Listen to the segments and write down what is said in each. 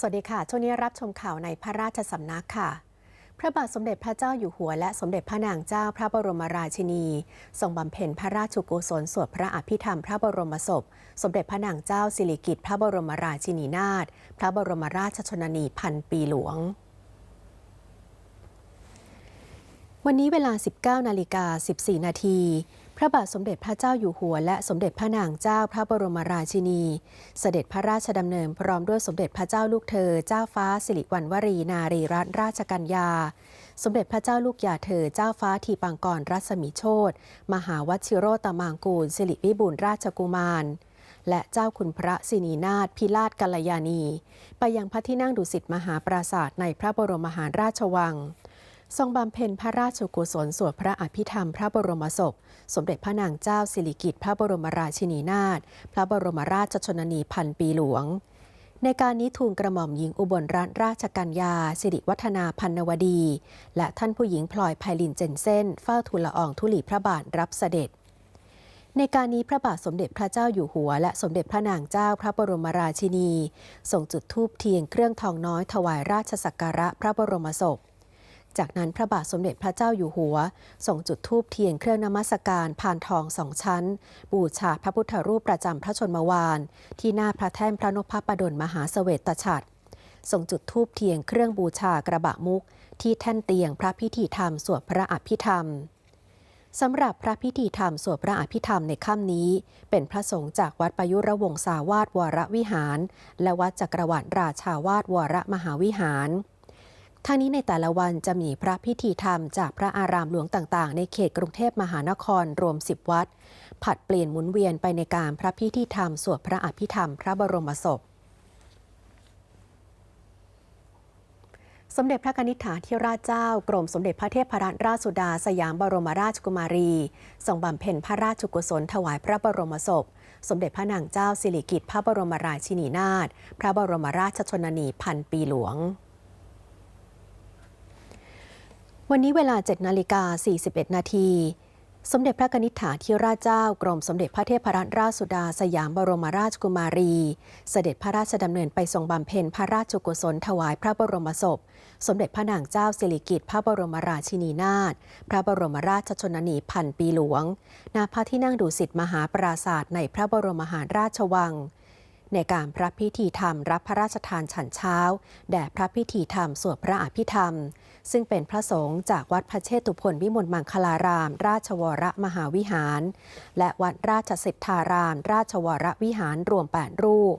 สวัสดีค่ะ ช่วงนี้รับชมข่าวในพระราชสำนักค่ะ พระบาทสมเด็จพระเจ้าอยู่หัว และสมเด็จพระนางเจ้าพระบรมราชินี ทรงบำเพ็ญพระราชกุศลสวดพระอภิธรรมพระบรมศพ สมเด็จพระนางเจ้าสิริกิติ์พระบรมราชินีนาถพระบรมราชชนนีพันปีหลวงวันนี้เวลา 19 นาฬิกา 14 นาที พระบาทสมเด็จพระเจ้าอยู่หัว และสมเด็จพระนางเจ้าพระบรมราชินี เสด็จพระราชดำเนินพร้อมด้วยสมเด็จพระเจ้าลูกเธอ เจ้าฟ้าสิริวัณวรีนารีรัตนราชกัญญา สมเด็จพระเจ้าลูกยาเธอเจ้าฟ้าทีปังกรรัศมีโชตมหาวชิโรตมางกูลสิริวิบูลราชกุมารและเจ้าคุณพระสินีนาถพิราชกัลยาณี ไปยังพระที่นั่งดุสิตมหาปราศาสตร์ในพระบรมมหาราชวัง ทรงบำเพ็ญพระราชกุศลสวดพระอภิธรรมพระบรมศพ สมเด็จพระนางเจ้าสิริกิติ์พระบรมราชินีนาถพระบรมราชชนนีพันปีหลวง ในการนี้ทูลกระหม่อมหญิงอุบลรัตนราชกัญญา สิริวัฒนาพันนวดี และท่านผู้หญิงพลอยไพลินเจนเซนเฝ้าทูลละอองธุลีพระบาทรับเสด็จในการนี้พระบาทสมเด็จพระเจ้าอยู่หัว และสมเด็จพระนางเจ้าพระบรมราชินีส่งจุดธูปเทียนเครื่องทองน้อยถวายราชสักการะพระบรมศพ จากนั้นพระบาทสมเด็จพระเจ้าอยู่หัวส่งจุดธูปเทียนเครื่องนมัสการผ่านทองสองชั้น บูชาพระพุทธรูปประจำพระชนมวาน ที่หน้าพระแท่นพระนพประดลมหาเสวตฉัตรส่งจุดธูปเทียนเครื่องบูชากระบะมุก ที่แท่นเตียงพระพิธีธรรมสวดพระอภิธรรมสำหรับพระพิธีธรรมสวดพระอภิธรรมในค่ำนี้ เป็นพระสงฆ์จากวัดปยุรวงศาวาสวรวิหาร และวัดจักรวรรดิราชาวาสวรมหาวิหาร ทั้งนี้ในแต่ละวันจะมีพระพิธีธรรมจากพระอารามหลวงต่างๆ ในเขตกรุงเทพมหานครรวม 10 วัด ผัดเปลี่ยนหมุนเวียนไปในการพระพิธีธรรมสวดพระอภิธรรมพระบรมศพสมเด็จพระกนิษฐาธิราชเจ้า กรมสมเด็จพระเทพรัตนราชสุดาสยามบรมราชกุมารีทรงบำเพ็ญพระราชกุศลถวายพระบรมศพ สมเด็จพระนางเจ้าสิริกิติ์พระบรมราชินีนาถพระบรมราชชนนีพันปีหลวง วันนี้เวลา 7 นาฬิกา 41 นาที สมเด็จพระนิษฐาธิราชเจ้ากรมสมเด็จพระเทพรัตนราชสุดาสยามบรมราชกุมารี เสด็จพระราชดำเนินไปทรงบำเพ็ญพระราชกุศลถวายพระบรมศพ สมเด็จพระนางเจ้าสิริกิติ์พระบรมราชินีนาถพระบรมราชชนนีพันปีหลวงณพระที่นั่งดุสิตมหาปราศาสตร์ในพระบรมมหาราชวัง ในการพระพิธีธรรมรับพระราชทานฉันเช้า แด่พระพิธีธรรมสวดพระอภิธรรม ซึ่งเป็นพระสงฆ์จากวัดพระเชตุพนวิมลมังคลาราม ราชวรมหาวิหาร และวัดราชสิทธาราม ราชวรวิหารรวม 8 รูป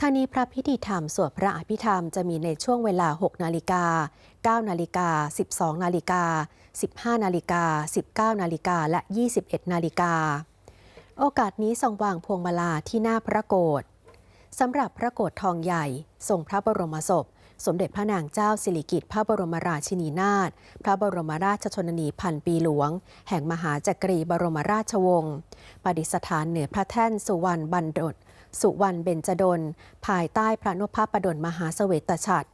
ทางนี้พระพิธีธรรมสวดพระอภิธรรมจะมีในช่วงเวลา 6 นาฬิกา 9 นาฬิกา 12 นาฬิกา 15 นาฬิกา 19 นาฬิกา และ 21 นาฬิกา โอกาสนี้ทรงวางพวงมาลาที่หน้าพระโกศ สำหรับพระโกศทองใหญ่ ทรงพระบรมศพ สมเด็จพระนางเจ้าสิริกิติ์พระบรมราชินีนาถพระบรมราชชนนีพันปีหลวง แห่งมหาจักรีบรมราชวงศ์ประดิษฐานเหนือพระแท่นสุวรรณบันดดสุวรรณเบญจดล ภายใต้พระนพประดลมหาเสวตฉัตร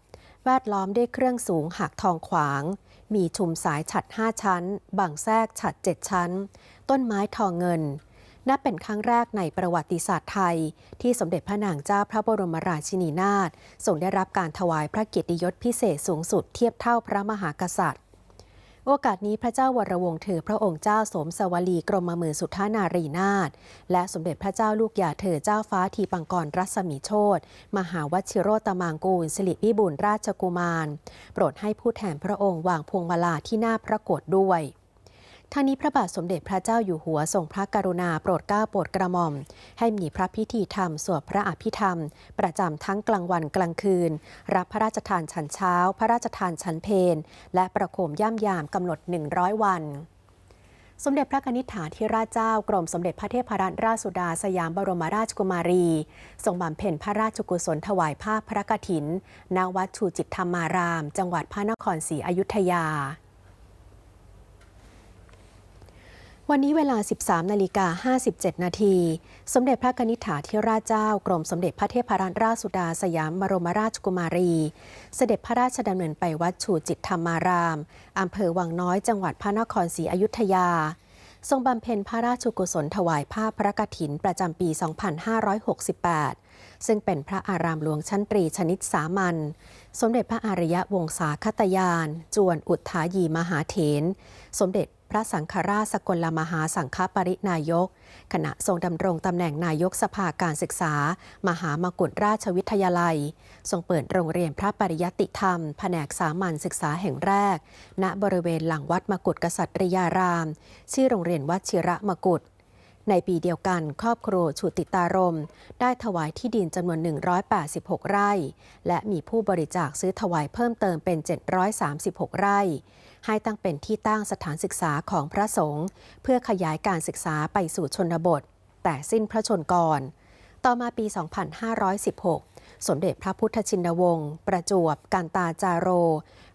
แวดล้อมด้วยเครื่องสูงหักทองขวาง มีชุมสายฉัด5ชั้น บังแทรกฉัด7ชั้น ต้นไม้ทองเงิน นับเป็นครั้งแรกในประวัติศาสตร์ไทย ที่สมเด็จพระนางเจ้าพระบรมราชินีนาถทรงได้รับการถวายพระเกียรติยศพิเศษสูงสุดเทียบเท่าพระมหากษัตริย์ โอกาสนี้พระเจ้าวรวงศ์ถือพระองค์เจ้าสมสวลีกรมมือสุทธานารีนาถและสมเด็จพระเจ้าลูกยาเธอเจ้าฟ้าทีปังกรรัศมีโชตมหาวชิโรตมางกูลสิริวิบูลราชกุมาร โปรดให้ผู้แทนพระองค์วางพวงมาลาที่หน้าพระโกศด้วย ทางนี้พระบาทสมเด็จพระเจ้าอยู่หัวทรงพระกรุณาโปรดเกล้าโปรดกระหม่อม ให้มีพระพิธีธรรมสวดพระอภิธรรม ประจำทั้งกลางวันกลางคืน รับพระราชทานฉันเช้า พระราชทานฉันเพลและประโคมย่ำยามกำหนด 100 วันสมเด็จพระนิษฐาธิราชเจ้ากรมสมเด็จพระเทพรัตนราชสุดาสยามบรมราชกุมารี ทรงบำเพ็ญพระราชกุศลถวายภาพพระกฐินณวัดชูจิตธรรมาราม จังหวัดพระนครศรีอยุธยา วันนี้เวลา 13 นาฬิกา 57 นาที สมเด็จพระนิษฐาธิราชเจ้า กรมสมเด็จพระเทพรัตนราชสุดาสยามบรมราชกุมารี เสด็จพระราชดำเนินไปวัดชูจิตธรรมาราม อำเภอวังน้อยจังหวัดพระนครศรีอยุธยา ทรงบำเพ็ญพระราชกุศลถวายภาพระกฐินประจำปี 2568 ซึ่งเป็นพระอารามหลวงชั้นตรีชนิดสามัญ สมเด็จพระอารยวงศาคตยาน จวนอุทธายีมหาเถรสมเด็จ พระสังฆราชสกลมหาสังฆปรินายก ขณะทรงดำรงตำแหน่งนายกสภาการศึกษา มหามกุฏราชวิทยาลัย ทรงเปิดโรงเรียนพระปริยติธรรม แผนกสามัญศึกษาแห่งแรก ณบริเวณหลังวัดมกุฏกษัตริยาราม ชื่อโรงเรียนวัดชิระมกุฏในปีเดียวกันครอบครัวชุติตารม ได้ถวายที่ดินจำนวน 186 ไร่ และมีผู้บริจาคซื้อถวายเพิ่มเติมเป็น 736 ไร่ ให้ตั้งเป็นที่ตั้งสถานศึกษาของพระสงฆ์เพื่อขยายการศึกษาไปสู่ชนบท แต่สิ้นพระชนก่อน ต่อมาปี 2516 สมเด็จพระพุทธชินวงศ์ประจวบกันตาจาโร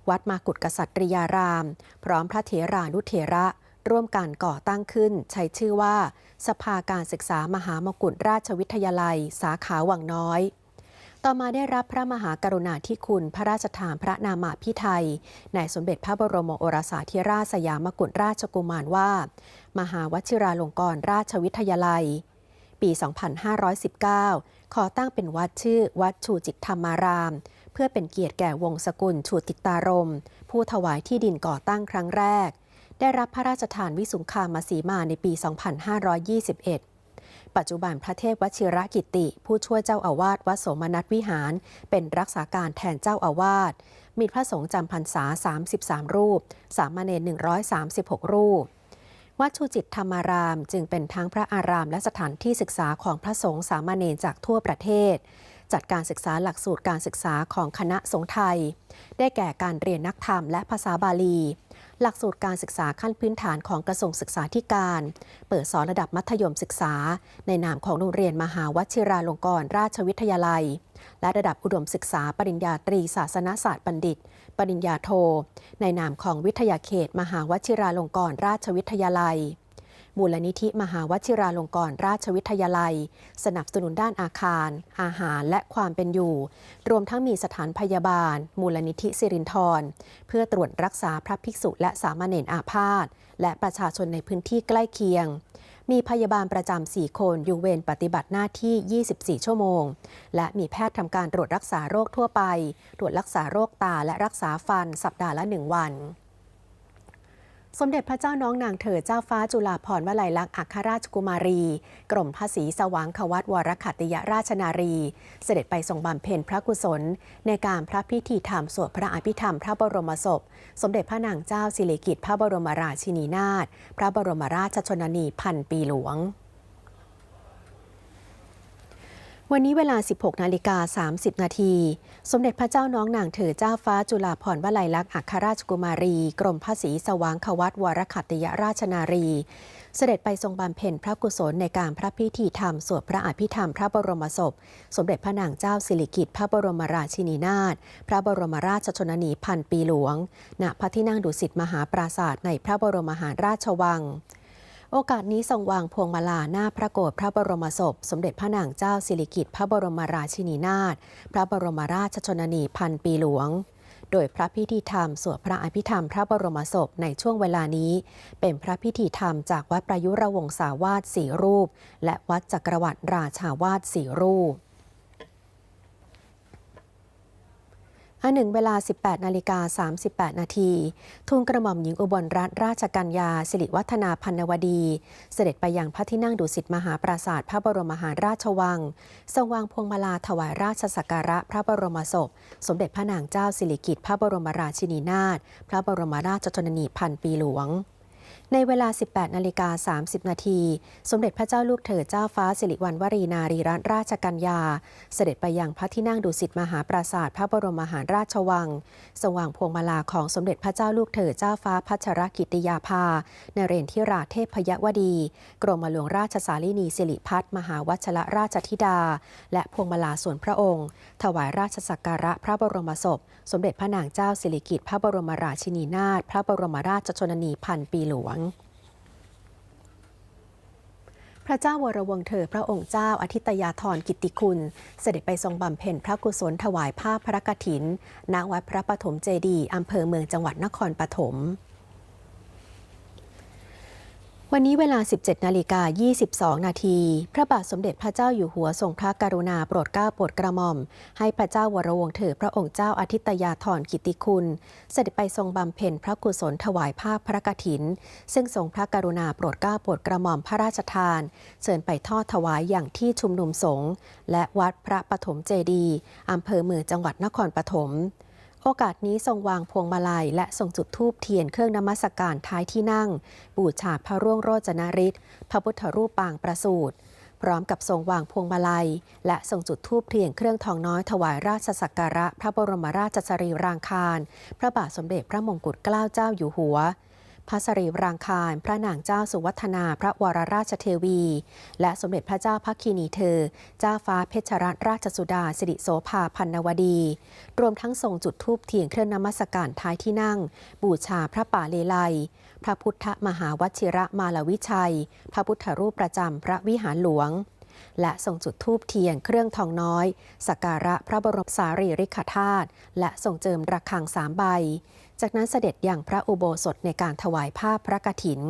วัดมากุฏกษัตริยาราม พร้อมพระเถรานุเถระร่วมกันก่อตั้งขึ้น ใช้ชื่อว่า สภาการศึกษามหามกุฏราชวิทยาลัย สาขาวังน้อย ต่อมาได้รับพระมหากรุณาธิคุณพระราชทานพระนามาพิไทยในสมเด็จพระบรมโอรสาธิราชสยามกุฎราชกุมารว่า มหาวชิราลงกรณราชวิทยาลัย ปี 2519 ขอตั้งเป็นวัดชื่อวัดชูจิตธรรมาราม เพื่อเป็นเกียรติแก่วงศกุลชูติตารม ผู้ถวายที่ดินก่อตั้งครั้งแรก ได้รับพระราชทานวิสุงคามาสีมาในปี 2521 ปัจจุบันพระเทพวชิระกิติ ผู้ช่วยเจ้าอาวาสวัดโสมนัสวิหาร เป็นรักษาการแทนเจ้าอาวาส มีพระสงฆ์จำพรรษา 33 รูป สามเณร136 รูป วัดชูจิตธรรมารามจึงเป็นทั้งพระอารามและสถานที่ศึกษาของพระสงฆ์สามเณรจากทั่วประเทศ จัดการศึกษาหลักสูตรการศึกษาของคณะสงฆ์ไทย ได้แก่การเรียนนักธรรมและภาษาบาลี หลักสูตรการศึกษาขั้นพื้นฐานของกระทรวงศึกษาธิการ เปิดสอนระดับมัธยมศึกษา ในนามของโรงเรียนมหาวชิราลงกรณราชวิทยาลัย และระดับอุดมศึกษาปริญญาตรีศาสนศาสตร์บัณฑิต ปริญญาโท ในนามของวิทยาเขต มหาวชิราลงกรณราชวิทยาลัย มูลนิธิมหาวชิราลงกรณราชวิทยาลัย สนับสนุนด้านอาคาร อาหารและความเป็นอยู่ รวมทั้งมีสถานพยาบาล มูลนิธิสิรินทรเพื่อตรวจรักษาพระภิกษุและสามเณรอาพาธและประชาชนในพื้นที่ใกล้เคียง มีพยาบาลประจำ 4 คนอยู่เวรปฏิบัติหน้าที่ 24 ชั่วโมง และมีแพทย์ทำการตรวจรักษาโรคทั่วไป ตรวจรักษาโรคตาและรักษาฟันสัปดาห์ละ 1 วัน สมเด็จพระเจ้าน้องนางเธอเจ้าฟ้าจุฬาภรณ์วลัยลักษณ์อัครราชกุมารี กรมพระศรีสว่างขวัตวรคัติยราชนารี เสด็จไปทรงบำเพ็ญพระกุศล ในการพระพิธีธรรมสวดพระอภิธรรมพระบรมศพ สมเด็จพระนางเจ้าสิริกิติ์พระบรมราชินีนาถพระบรมราชชนนีพันปีหลวง วันนี้เวลา 16 นาฬิกา 30 นาที สมเด็จพระเจ้าน้องนางเธอเจ้าฟ้าจุฬาภรณ์วลัยลักษณ์อัครราชกุมารี กรมพระศรีสว่างขวัตวรขัตยราชนารี เสด็จไปทรงบำเพ็ญพระกุศลในการพระพิธีธรรม สวดพระอภิธรรมพระบรมศพ สมเด็จพระนางเจ้าสิริกิติ์พระบรมราชินีนาถ พระบรมราชชนนีพันปีหลวง ณ พระที่นั่งดุสิตมหาปราศาสตร์ในพระบรมมหาราชวัง โอกาสนี้ทรงวางพวงมาลาหน้าพระโกรธพระบรมศพ สมเด็จพระนางเจ้าสิริกิติ์พระบรมราชินีนาถพระบรมราชชนนีพันปีหลวง โดยพระพิธีธรรมสวดพระอภิธรรมพระบรมศพในช่วงเวลานี้ เป็นพระพิธีธรรมจากวัดประยุรวงศาวาสสี่รูป และวัดจักรวรรดิราชาวาสสี่รูป อันหนึ่งเวลา 18 นาฬิกา 38 นาทีทูลกระหม่อมหญิงอุบลรัตนราชกัญญาสิริวัฒนาพันวดี เสด็จไปยังพระที่นั่งดุสิตมหาปราสาทพระบรมมหาราชวัง ทรงวางพวงมาลาถวายราชสักการะพระบรมศพ สมเด็จพระนางเจ้าสิริกิติ์พระบรมราชินีนาถพระบรมราชชนนีพันปีหลวง ในเวลา 18 นาฬิกา 30 นาที สมเด็จพระเจ้าลูกเธอเจ้าฟ้าสิริวัณวรีนารีรัตนราชกัญญา เสด็จไปยังพระที่นั่งดุสิตมหาปราสาทพระบรมมหาราชวัง สว่างพวงมาลาของสมเด็จพระเจ้าลูกเธอเจ้าฟ้าพัชรกิติยาภานเรนทิราเทพยวดี กรมหลวงราชสาลินีสิริพัฒมหาวัชรราชธิดา และพวงมาลาส่วนพระองค์ ถวายราชสักการะพระบรมศพ สมเด็จพระนางเจ้าสิริกิติ์พระบรมราชินีนาถพระบรมราชชนนีพันปีหลวง พระเจ้าวรวงเธอพระองค์เจ้าอาทิตยาธรกิติคุณ เสด็จไปทรงบำเพ็ญพระกุศลถวายผ้าพระกฐินณวัดพระปฐมเจดีย์อำเภอเมืองจังหวัดนครปฐม วันนี้เวลา 17 นาฬิกา 22 นาที พระบาทสมเด็จพระเจ้าอยู่หัวทรงพระกรุณาโปรดเกล้าโปรดกระหม่อม ให้พระเจ้าวรวงเถอพระองค์เจ้าอาทิตยาธรกิติคุณ เสด็จไปทรงบำเพ็ญพระกุศลถวายภาพพระกฐิน ซึ่งทรงพระกรุณาโปรดเกล้าโปรดกระหม่อมพระราชทาน เชิญไปทอดถวายอย่างที่ชุมนุมสงฆ์และวัดพระปฐมเจดีย์อำเภอเมืองจังหวัดนครปฐม โอกาสนี้ทรงวางพวงมาลัย และทรงจุดธูปเทียนเครื่องนมัสการท้ายที่นั่ง บูชาพระร่วงโรจนฤทธิ์พระพุทธรูปปางประสูตรพร้อมกับทรงวางพวงมาลัย และทรงจุดธูปเทียนเครื่องทองน้อยถวายราชสักการะ พระบรมราชสรีรางคาร พระบาทสมเด็จพระมงกุฎเกล้าเจ้าอยู่หัว พระสรีรางคาร พระนางเจ้าสุวัฒนาพระวรราชเทวี และสมเด็จพระเจ้าพักคีนีเธอ เจ้าฟ้าเพชรรัตนราชสุดาสิริโสภาพันนวดี รวมทั้งทรงจุดธูปเทียนเครื่องนมัสการท้ายที่นั่ง บูชาพระป่าเลไลพระพุทธมหาวชิระมาลวิชัย พระพุทธรูปประจำพระวิหารหลวงและทรงจุดธูปเทียนเครื่องทองน้อย สักการะพระบรมสารีริกธาตุและทรงเจิมระฆังสามใบ จากนั้นเสด็จอย่างพระอุโบสถในการถวายผ้าพระกฐิน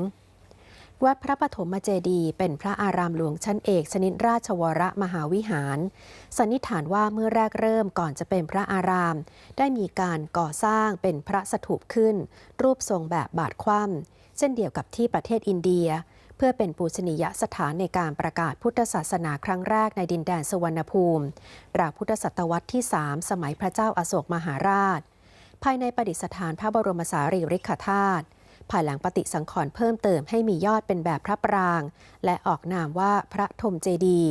วัดพระปฐมเจดีย์เป็นพระอารามหลวงชั้นเอกชนิดราชวรมหาวิหาร สันนิษฐานว่าเมื่อแรกเริ่มก่อนจะเป็นพระอาราม ได้มีการก่อสร้างเป็นพระสถูปขึ้น รูปทรงแบบบาทคว่ำเช่นเดียวกับที่ประเทศอินเดีย เพื่อเป็นปูชนียสถานในการประกาศพุทธศาสนาครั้งแรกในดินแดนสวรรณภูมิราวพุทธศตวรรษที่ 3 สมัยพระเจ้าอาโศกมหาราช ภายในประดิษฐานพระบรมสารีริกธาตุภายหลังปฏิสังขรณ์เพิ่มเติมให้มียอดเป็นแบบพระปราง และออกนามว่าพระธมเจดี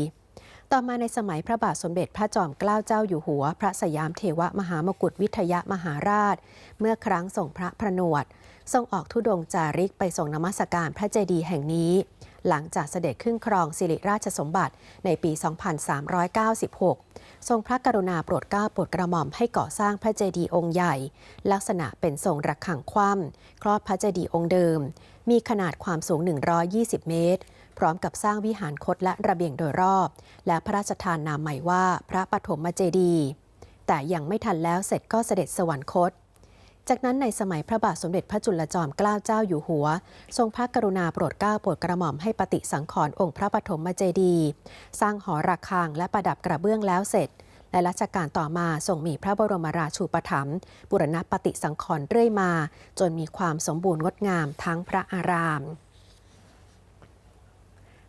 ต่อมาในสมัยพระบาทสมเด็จพระจอมเกล้าเจ้าอยู่หัว พระสยามเทวมหามกุฏวิทยมหาราช เมื่อครั้งส่งพระพระนวด ทรงออกทุดงค์จาริกไปส่งนมัสการพระเจดีย์แห่งนี้ หลังจากเสด็จขึ้นครองสิริราชสมบัติในปี 2396 ทรงพระกรุณาโปรดเกล้าโปรดกระหม่อมให้ก่อสร้างพระเจดีย์องค์ใหญ่ ลักษณะเป็นทรงระฆังคว่ำครอบพระเจดีย์องค์เดิม มีขนาดความสูง 120 เมตร พร้อมกับสร้างวิหารคดและระเบียงโดยรอบ และพระราชทานนามใหม่ว่าพระปฐมเจดีย์แต่ยังไม่ทันแล้วเสร็จก็เสด็จสวรรคต จากนั้นในสมัยพระบาทสมเด็จพระจุลจอมเกล้าเจ้าอยู่หัว ทรงพระกรุณาโปรดเกล้าโปรดกระหม่อมให้ปฏิสังขรณ์องค์พระปฐมเจดีย์สร้างหอระฆังและประดับกระเบื้องแล้วเสร็จ และรัชกาลต่อมาทรงมีพระบรมราชูปถัมภ์บุรณปฏิสังขรณ์เรื่อยมา จนมีความสมบูรณ์งดงามทั้งพระอาราม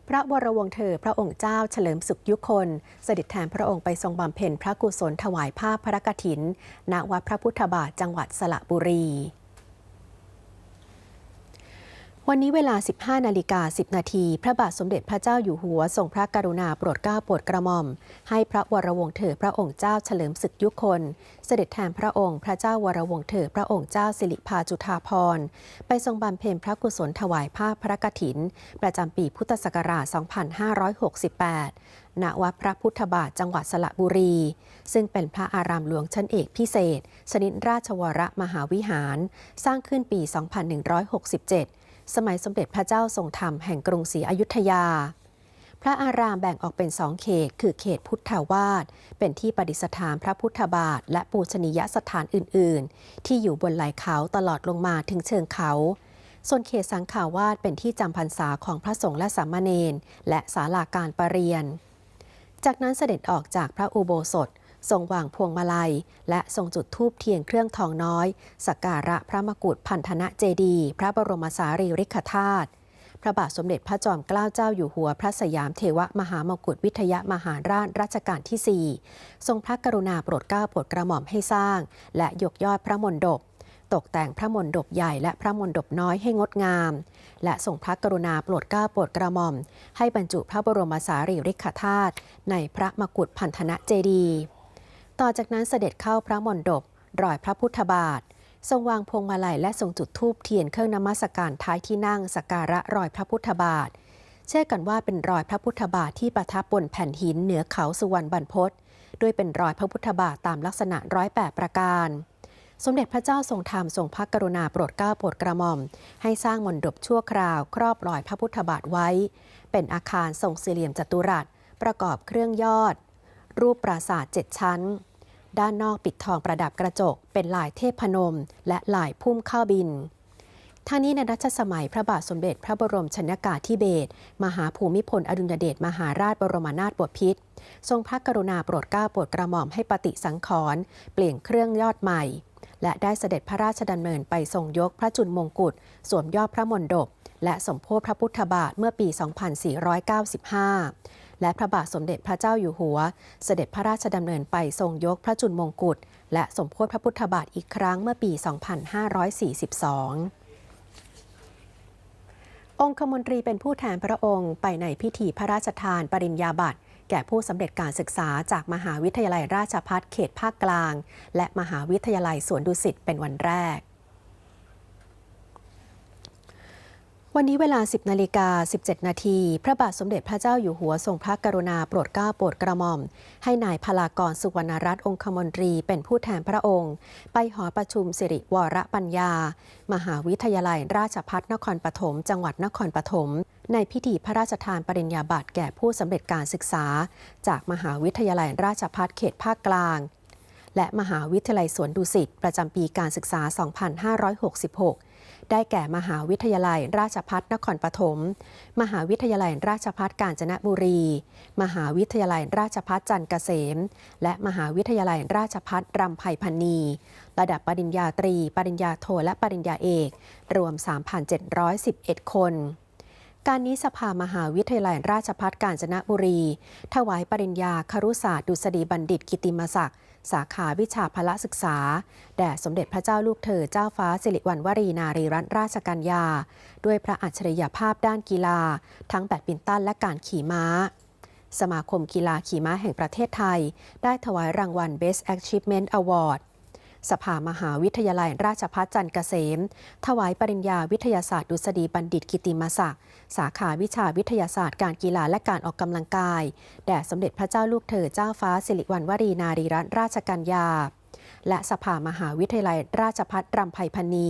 พระวรวงศ์เธอพระองค์เจ้าเฉลิมสุขยุคน เสด็จแทนพระองค์ไปทรงบำเพ็ญพระกุศลถวายภาพพระกฐิน ณ วัดพระพุทธบาทจังหวัดสระบุรี วันนี้เวลา 15 นาฬิกา 10 นาที พระบาทสมเด็จพระเจ้าอยู่หัวทรงพระกรุณาโปรดเกล้าโปรดกระหม่อม ให้พระวรวงศ์เถอพระองค์เจ้าเฉลิมศึกยุคน เสด็จแทนพระองค์พระเจ้าวรวงศ์เถอพระองค์เจ้าสิริพาจุฑาภรณ์ไปทรงบำเพ็ญพระกุศลถวายภาพพระกฐิน ประจำปีพุทธศักราช 2568 ณ วัดพระพุทธบาทจังหวัดสระบุรี ซึ่งเป็นพระอารามหลวงชั้นเอกพิเศษ ชนิดราชวรมหาวิหาร สร้างขึ้นปี 2167 สมัยสมเด็จพระเจ้าทรงธรรมแห่งกรุงศรีอยุธยา พระอารามแบ่งออกเป็นสองเขต คือเขตพุทธาวาสเป็นที่ประดิษฐานพระพุทธบาท และปูชนียสถานอื่น ๆ ที่อยู่บนไหล่เขาตลอดลงมาถึงเชิงเขาส่วนเขตสังขาวาสเป็นที่จำพรรษาของพระสงฆ์และสามเณรและศาลาการประเรียน จากนั้นเสด็จออกจากพระอุโบสถ ทรงวางพวงมาลัย และทรงจุดธูปเทียนเครื่องทองน้อย สักการะพระมกุฎพันธนะเจดี พระบรมสารีริกธาตุพระบาทสมเด็จพระจอมเกล้าเจ้าอยู่หัวพระสยามเทวมหามกุฏวิทยามหาราชรัชกาลที่ 4 ทรงพระกรุณาโปรดเกล้าโปรดกระหม่อมให้สร้าง และยกยอดพระมณฑปตกแต่งพระมณฑปใหญ่และพระมณฑปน้อยให้งดงาม และทรงพระกรุณาโปรดเกล้าโปรดกระหม่อม ให้บรรจุพระบรมสารีริกธาตุในพระมกุฏพันธนะเจดีย์ ต่อจากนั้นเสด็จเข้าพระมณฑปรอยพระพุทธบาท ทรงวางพวงมาลัยและทรงจุดธูปเทียนเครื่องนมัสการท้ายที่นั่งสักการะรอยพระพุทธบาท เชื่อกันว่าเป็นรอยพระพุทธบาทที่ประทับบนแผ่นหินเหนือเขาสุวรรณบรรพตด้วยเป็นรอยพระพุทธบาทตามลักษณะร้อยแปดประการ สมเด็จพระเจ้าทรงธรรมทรงพระกรุณาโปรดเกล้าโปรดกระหม่อม ให้สร้างมณฑปชั่วคราว ครอบรอยพระพุทธบาทไว้ เป็นอาคารทรงสี่เหลี่ยมจัตุรัส ประกอบเครื่องยอด รูปปราสาทเจ็ดชั้น ด้านนอกปิดทองประดับกระจก เป็นลายเทพพนม และลายพุ่มข้าวบินทางนี้ในรัชสมัยพระบาทสมเด็จพระบรมชนากาธิเบศรมหาภูมิพลอดุลยเดชมหาราชบรมนาถบพิตรทรงพระกรุณาโปรดเกล้าโปรดกระหม่อมให้ปฏิสังขรณ์เปลี่ยนเครื่องยอดใหม่ และได้เสด็จพระราชดำเนินไปทรงยกพระจุลมงกุฎสวมยอดพระมณฑปและสมโพธิพระพุทธบาทเมื่อปี 2495 และพระบาทสมเด็จพระเจ้าอยู่หัว เสด็จพระราชดำเนินไปทรงยกพระจุลมงกุฎและสมโพธิพระพุทธบาทอีกครั้งเมื่อปี 2542องคมนตรีเป็นผู้แทนพระองค์ไปในพิธีพระราชทานปริญญาบัตร แก่ผู้สำเร็จการศึกษาจากมหาวิทยาลัยราชภัฏเขตภาคกลาง และมหาวิทยาลัยสวนดุสิตเป็นวันแรก วันนี้เวลา 10 นาฬิกา 17 นาที พระบาทสมเด็จพระเจ้าอยู่หัวทรงพระกรุณาโปรดเกล้าโปรดกระหม่อม ให้นายพลากรสุวรรณรัตน์องคมนตรีเป็นผู้แทนพระองค์ ไปหอประชุมสิริวรปัญญา มหาวิทยาลัยราชภัฏนครปฐม จังหวัดนครปฐม ในพิธีพระราชทานปริญญาบัตรแก่ผู้สำเร็จการศึกษา จากมหาวิทยาลัยราชภัฏเขตภาคกลาง และมหาวิทยาลัยสวนดุสิตประจำปีการศึกษา 2566 ได้แก่มหาวิทยาลัยราชพัฒนครปฐม มหาวิทยาลัยราชพัฒกาญจนบุรี มหาวิทยาลัยราชพัฒจันทร์เกษม และมหาวิทยาลัยราชพัฒรำไพพันนี ระดับปริญญาตรี ปริญญาโท และปริญญาเอก รวม 3,711 คน การนี้สภามหาวิทยาลัยราชพัฒกาญจนบุรี ถวายปริญญาครุศาสตร์ดุษฎีบัณฑิตกิติมศักดิ์สาขาวิชาพละศึกษา แด่สมเด็จพระเจ้าลูกเธอเจ้าฟ้าสิริวัณวรีนารีรัตนราชกัญญา ด้วยพระอัจฉริยภาพด้านกีฬา ทั้งแบดมินตันและการขี่ม้า สมาคมกีฬาขี่ม้าแห่งประเทศไทย ได้ถวายรางวัล Best Achievement Award สภามหาวิทยาลัยราชพัฒจันทร์เกษม ถวายปริญญาวิทยาศาสตร์ดุษฎีบัณฑิตกิติมศักดิ์สาขาวิชาวิทยาศาสตร์การกีฬาและการออกกำลังกาย แด่สมเด็จพระเจ้าลูกเธอเจ้าฟ้าสิริวัณวรีนารีรัตนราชกัญญา และสภามหาวิทยาลัยราชภัฏรำไพพันนี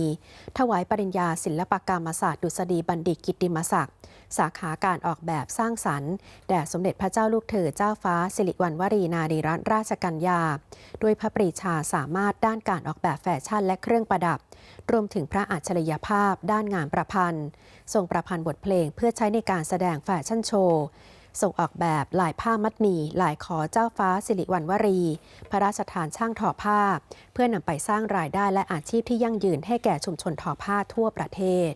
ถวายปริญญาศิลปกรรมศาสตร์ดุษฎีบัณฑิตกิติมศักดิ์สาขาการออกแบบสร้างสรรค์แด่สมเด็จพระเจ้าลูกเธอเจ้าฟ้าสิริวัณวรีนารีรัตนราชกัญญา ด้วยพระปรีชาสามารถด้านการออกแบบแฟชั่นและเครื่องประดับ รวมถึงพระอัจฉริยภาพด้านงานประพันธ์ ทรงประพันธ์บทเพลงเพื่อใช้ในการแสดงแฟชั่นโชว์ ส่งออกแบบลายผ้ามัดหมี่ลายขอเจ้าฟ้าสิริวัณวรี พระราชทานช่างทอผ้า เพื่อนำไปสร้างรายได้และอาชีพที่ยั่งยืนให้แก่ชุมชนทอผ้าทั่วประเทศ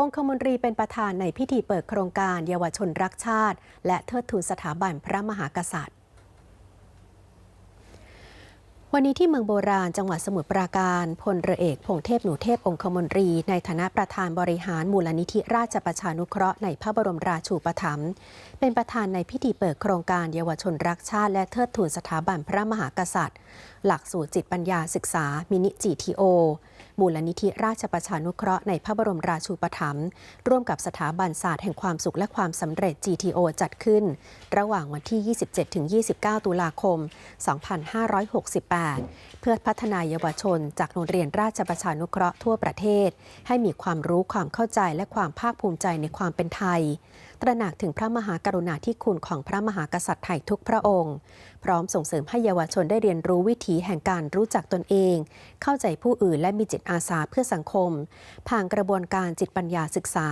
องคมนตรีเป็นประธานในพิธีเปิดโครงการเยาวชนรักชาติ และเทิดทูนสถาบันพระมหากษัตริย์ วันนี้ที่เมืองโบราณจังหวัดสมุทรปราการพลเรือเอกพงเทพหนูเทพองคมนตรี ในฐานะประธานบริหารมูลนิธิราชประชานุเคราะห์ในพระบรมราชูปถัมภ์เป็นประธานในพิธีเปิดโครงการเยาวชนรักชาติ และเทิดทูนสถาบันพระมหากษัตริย์ หลักสูตรจิตปัญญาศึกษามินิจีทีโอ มูลนิธิราชประชานุเคราะห์ในพระบรมราชูปถัมภ์ร่วมกับสถาบันศาสตร์แห่งความสุขและความสำเร็จ GTO จัดขึ้น ระหว่างวันที่ 27-29 ตุลาคม 2568 เพื่อพัฒนายเยาวชน จากโรงเรียนราชประชานุเคราะห์ทั่วประเทศ ให้มีความรู้ความเข้าใจและความภาคภูมิใจในความเป็นไทย ตระหนักถึงพระมหากรุณาธิคุณของพระมหากษัตริย์ไทยทุกพระองค์ พร้อมส่งเสริมให้เยาวชนได้เรียนรู้วิถีแห่งการรู้จักตนเอง เข้าใจผู้อื่นและมีจิตอาสาเพื่อสังคม ผ่านกระบวนการจิตปัญญาศึกษา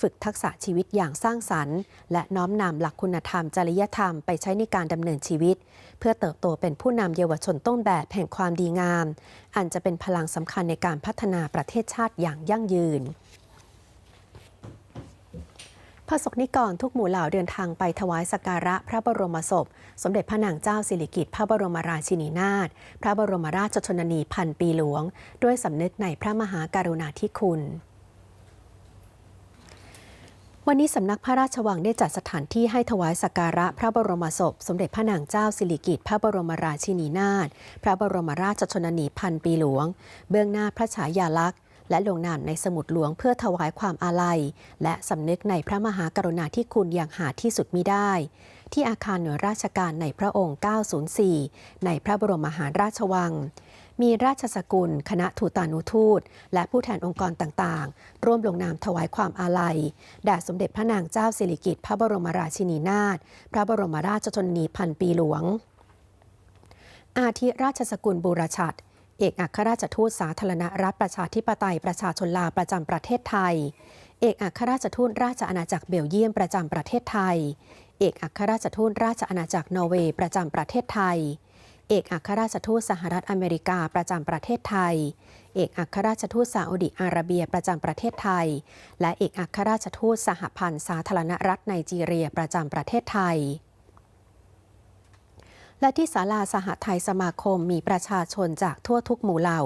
ฝึกทักษะชีวิตอย่างสร้างสรรค์ และน้อมนำหลักคุณธรรมจริยธรรมไปใช้ในการดำเนินชีวิต เพื่อเติบโตเป็นผู้นำเยาวชนต้นแบบแห่งความดีงาม อันจะเป็นพลังสำคัญในการพัฒนาประเทศชาติอย่างยั่งยืน พระสกนิกรทุกหมู่เหล่าเดินทางไปถวายสักการะพระบรมศพ สมเด็จพระนางเจ้าสิริกิติ์พระบรมราชินีนาถพระบรมราชชนนีพันปีหลวง ด้วยสำนึกในพระมหากรุณาธิคุณวันนี้สำนักพระราชวังได้จัดสถานที่ให้ถวายสักการะพระบรมศพ สมเด็จพระนางเจ้าสิริกิติ์พระบรมราชินีนาถพระบรมราชชนนีพันปีหลวง เบื้องหน้าพระฉายาลักษณ์ และลงนามในสมุดหลวงเพื่อถวายความอาลัย และสำนึกในพระมหากรุณาธิคุณอย่างหาที่สุดมิได้ ที่อาคารหน่วยราชการในพระองค์ 904 ในพระบรมมหาราชวัง มีราชสกุล คณะทูตานุทูต และผู้แทนองค์กรต่างๆ ร่วมลงนามถวายความอาลัยแด่สมเด็จพระนางเจ้าสิริกิติ์พระบรมราชินีนาถพระบรมราชชนนีพันปีหลวง อาทิราชสกุลบูรชัด เอกอัครราชทูตสาธารณรัฐประชาธิปไตยประชาชนลาวประจำประเทศไทย เอกอัครราชทูตราชอาณาจักรเบลเยียมประจำประเทศไทย เอกอัครราชทูตราชอาณาจักรนอร์เวย์ประจำประเทศไทย เอกอัครราชทูตสหรัฐอเมริกาประจำประเทศไทย เอกอัครราชทูตซาอุดิอาระเบียประจำประเทศไทย และเอกอัครราชทูตสหพันธ์สาธารณรัฐไนจีเรียประจำประเทศไทย และที่ศาลาสหไทยสมาคมมีประชาชนจากทั่วทุกหมู่เหล่า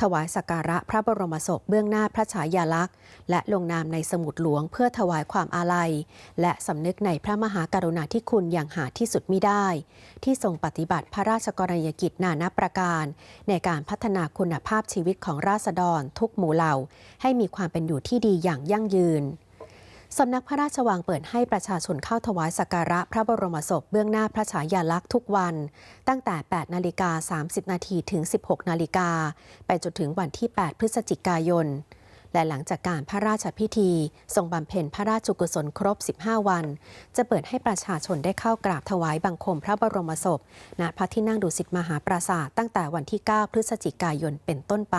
ถวายสักการะพระบรมศพเบื้องหน้าพระฉายาลักษณ์ และลงนามในสมุดหลวงเพื่อถวายความอาลัย และสำนึกในพระมหากรุณาธิคุณอย่างหาที่สุดมิได้ ที่ทรงปฏิบัติพระราชกรณียกิจนานาประการ ในการพัฒนาคุณภาพชีวิตของราษฎรทุกหมู่เหล่า ให้มีความเป็นอยู่ที่ดีอย่างยั่งยืน สำนักพระราชวังเปิดให้ประชาชนเข้าถวายสักการะพระบรมศพเบื้องหน้าพระฉายาลักษณ์ทุกวัน ตั้งแต่ 8 นาฬิกา 30 นาทีถึง 16 นาฬิกา ไปจนถึงวันที่ 8 พฤศจิกายน และหลังจากการพระราชพิธี ทรงบำเพ็ญพระราชกุศลครบ 15 วัน จะเปิดให้ประชาชนได้เข้ากราบถวายบังคมพระบรมศพ ณ พระที่นั่งดุสิตมหาปราสาทตั้งแต่วันที่ 9 พฤศจิกายนเป็นต้นไป